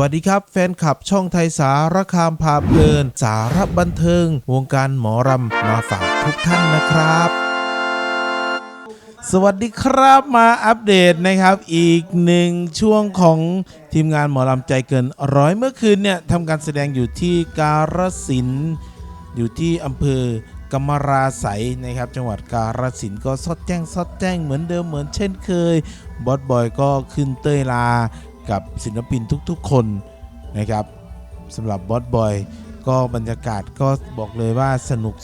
วัสดีครับ แฟนคลับช่องไทยสารคามพาเพลิน สารบันเทิง วงการหมอรำมาฝากทุกท่านนะครับ สวัสดีครับมาอัปเดตนะครับอีกหนึ่งช่วงของทีมงานหมอลำใจเกินร้อยเมื่อคืนเนี่ยทำการแสดงอยู่ที่การสินอยู่ที่อำเภอกำมราไสยนะครับ จังหวัดกาฬสินก็สดแจ้งสดแจ้งเหมือนเดิมเหมือนเช่นเคยบอสบอยก็ขึ้นเต้ยลา กับศิลปินทุกๆคนนะครับสำหรับบอสบอยก็บรรยากาศก็บอกเลยว่าสนุก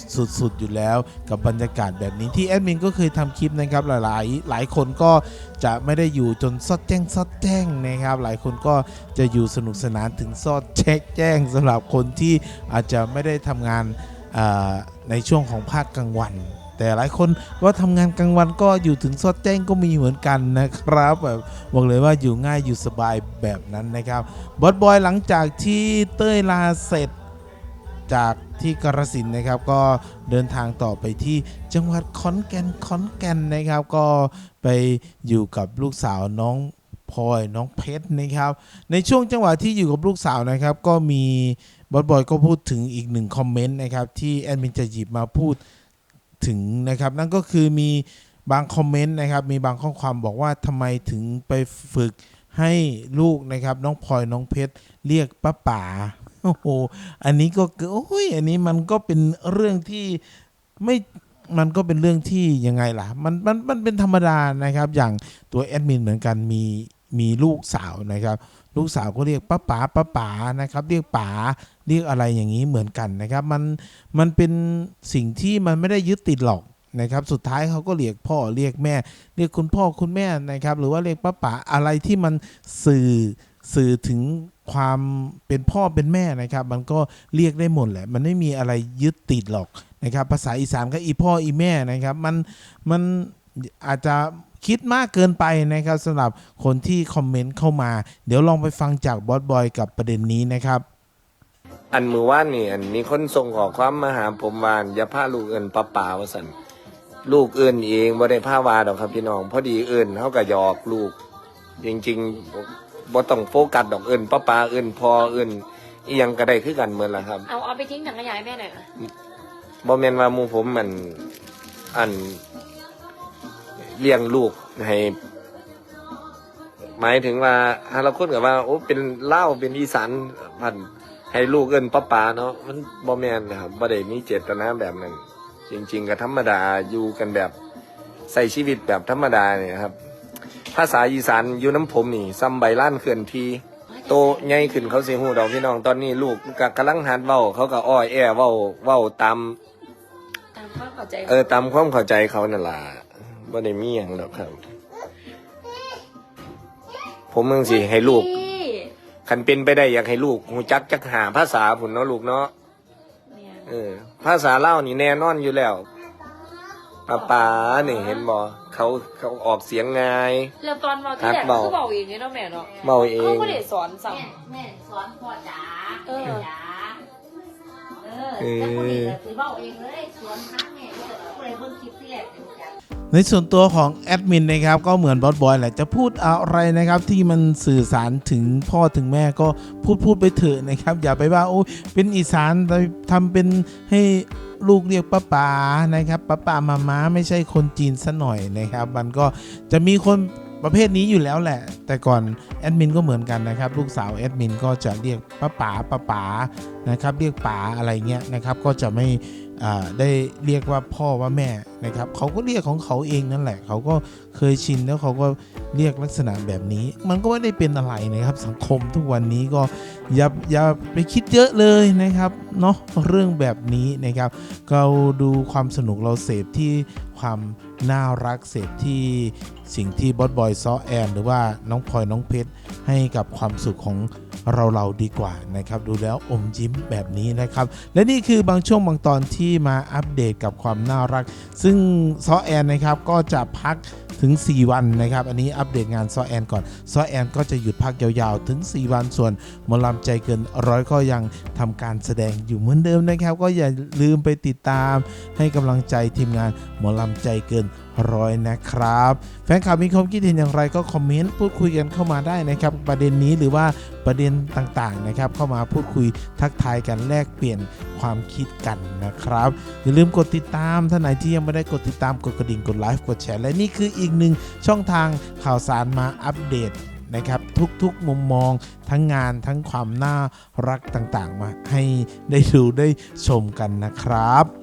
สุดๆ อยู่แล้วกับบรรยากาศแบบนี้ที่แอดมินก็เคยทำคลิปนะครับหลายๆ หลายคนก็จะไม่ได้อยู่จนซอดแจ้งซอดแจ้งนะครับ หลายคนก็จะอยู่สนุกสนานถึงซอดเช็คแจ้งสำหรับคนที่อาจจะไม่ได้ทำงานในช่วงของภาคกลางวัน แต่หลายคนว่าทำงานกลางวันก็อยู่ถึงซอดแจ้งก็มีเหมือนกันนะครับแบบบอกเลยว่าอยู่ง่ายอยู่สบายแบบนั้นนะครับบอสบอยหลังจากที่เต้ยลาเสร็จจากที่กรสินนะครับก็เดินทางต่อไปที่จังหวัดขอนแก่นขอนแก่นนะครับ ก็ไปอยู่กับลูกสาวน้องพลอยน้องเพชรนะครับ ในช่วงจังหวะที่อยู่กับลูกสาวนะครับ ก็มีบอสบอยก็พูดถึงอีกหนึ่งคอมเมนต์นะครับที่แอดมินจะหยิบมาพูด ถึงนะครับ นั่นก็คือมีบางคอมเมนต์นะครับ มีบางข้อความบอกว่าทำไมถึงไปฝึกให้ลูกนะครับ น้องพลอยน้องเพชรเรียกป้าป๋าโอ้โหอันนี้ก็คือโอ้ยอันนี้มันก็เป็นเรื่องที่ไม่มันก็เป็นเรื่องที่ยังไงล่ะ มันมันมันเป็นธรรมดานะครับ อย่างตัวแอดมินเหมือนกันมี มีลูกสาวนะครับ ลูกสาวก็เรียกป้าป๋าป้าป๋านะครับ เรียกป๋าเรียกอะไรอย่างนี้เหมือนกันนะครับ มันมันเป็นสิ่งที่มันไม่ได้ยึดติดหรอกนะครับสุดท้ายเขาก็เรียกพ่อเรียกแม่ เรียกคุณพ่อคุณแม่นะครับ หรือว่าเรียกป้าป๋าอะไรที่มันสื่อสื่อถึงความเป็นพ่อเป็นแม่นะครับ มันก็เรียกได้หมดแหละ มันไม่มีอะไรยึดติดหรอกนะครับ ภาษาอีสานก็อีพ่ออีแม่นะครับ มันมัน อาจจะคิดมากเกินไปนะครับสำหรับคนที่คอมเมนต์เข้ามา เดี๋ยวลองไปฟังจากบอสบอยกับประเด็นนี้นะครับ อันมือว่านนี่อันมีคนส่งขอความมาหาผมวาอันอย่าพาลูกเอินป้าป่าว่าสันลูกเอินเองบ่ได้พาวาดอกครับพี่น้องพอดีเอินเขาก็หยอกลูก จริงๆบ่ต้องโฟกัสดอกเอินป้าป่าเอินพอเอินอียังก็ได้คือกันเหมือนละครับเอาเอาไปทิ้งถังขยะให้แม่หน่อยนะบ่แม่นว่าหมู่ผมมันอัน เลี้ยงลูกให้หมายถึงว่าฮาเราคนกับว่าโอ้เป็นเล่าวเป็นอีสานพันให้ลูกเอินป้าป๋าเนาะมันบ่แม่นนะครับบ่ได้มีเจตนาแบบนั้น จริง ๆก็ธรรมดาอยู่กันแบบใส่ชีวิตแบบธรรมดาเนี่ยครับ ภาษาอีสานอยู่น้ำผมนี่ซ้ำใบล้านเคลื่อนที่โตใหญ่ขึ้นเขาสิฮู้ดอกพี่น้องตอนนี้ลูกก็กำลังหัดเว้าเขาก็อ้อยแอเว้าเว้าตามตามความเข้าใจเออตามความเข้าใจเขานั่นล่ะ บ่ได้มีหยังดอกครับ ผมมึงสิให้ลูกพี่คันเป็นไปได้อยากให้ลูกหูจักจักหาภาษาผุนเนาะลูกเนาะเนี่ยเออ ภาษาเล่าวนี่แน่นอนอยู่แล้วป้าป๋านี่เห็นบ่เขาเขาออกเสียงง่ายเริ่มตอนเมาที่แหละหัดเบาคือเบาเองเนี่ยเนาะแม่เนาะเมาเอเขางไม่ได้สอนสั่งแม่แม่สอนพ่อจ๋าเออแม่จ๋าเอ อแต่คนนี้ก็คือเบ้าเองเลยสวนทั้งแม่ยก็เลยเบิ่งคลิปที่แรกเดี๋ยวจ๋าในส่วนตัวของแอดมินนะครับก็เหมือนบอสบอยแหละจะพูดอะไรนะครับที่มันสื่อสารถึงพ่อถึงแม่ก็พูดพูดไปเถอะนะครับอย่าไปว่าโอ้ยเป็นอีสานแต่ทำเป็นให้ลูกเรียกป้าป๋านะครับป้าป๋ามาม้าไม่ใช่คนจีนซะหน่อยนะครับ มันก็จะมีคน ประเภทนี้อยู่แล้วแหละ แต่ก่อนแอดมินก็เหมือนกันนะครับ ลูกสาวแอดมินก็จะเรียกป้าป๋าป้าป๋านะครับ เรียกป๋าอะไรเงี้ยนะครับ ก็จะไม่ ได้เรียกว่าพ่อว่าแม่นะครับเขาก็เรียกของเขาเองนั่นแหละ เขาก็เคยชินแล้วเขาก็เรียกลักษณะแบบนี้ มันก็ไม่ได้เป็นอะไรนะครับ สังคมทุกวันนี้ก็อย่าอย่าไปคิดเยอะเลยนะครับเนาะเรื่องแบบนี้นะครับ เราดูความสนุกเราเสพที่ความน่ารักเสพที่สิ่งที่บอสบอยซอแอนหรือว่าน้องพลอยน้องเพชรให้กับความสุขของ เราเราดีกว่านะครับดูแล้วอมยิ้มแบบนี้นะครับ และนี่คือบางช่วงบางตอนที่มาอัปเดตกับความน่ารัก ซึ่งซอแอนนะครับก็จะพักถึง 4 วันนะครับ อันนี้อัปเดตงานซอแอนก่อนซอแอนก็จะหยุดพักยาวๆ ถึง 4 วันส่วนมอลำใจเกินร้อยก็ยังทำการแสดงอยู่เหมือนเดิมนะครับ ก็อย่าลืมไปติดตามให้กำลังใจทีมงานหมอลำใจเกินร้อยนะครับ แฟนคลับมีความคิดเห็นอย่างไรก็คอมเมนต์พูดคุยกันเข้ามาได้นะครับ ประเด็นนี้หรือว่าประเด็นต่างๆนะครับ เข้ามาพูดคุยทักทายกันแลกเปลี่ยนความคิดกันนะครับ อย่าลืมกดติดตามท่านไหนที่ยังไม่ได้กดติดตามกดกระดิ่งกดไลค์กดแชร์และนี่คืออีกหนึ่งช่องทางข่าวสารมาอัปเดตนะครับทุกๆมุมมองทั้งงานทั้งความน่ารักต่างๆ มาให้ได้ดูได้ชมกันนะครับ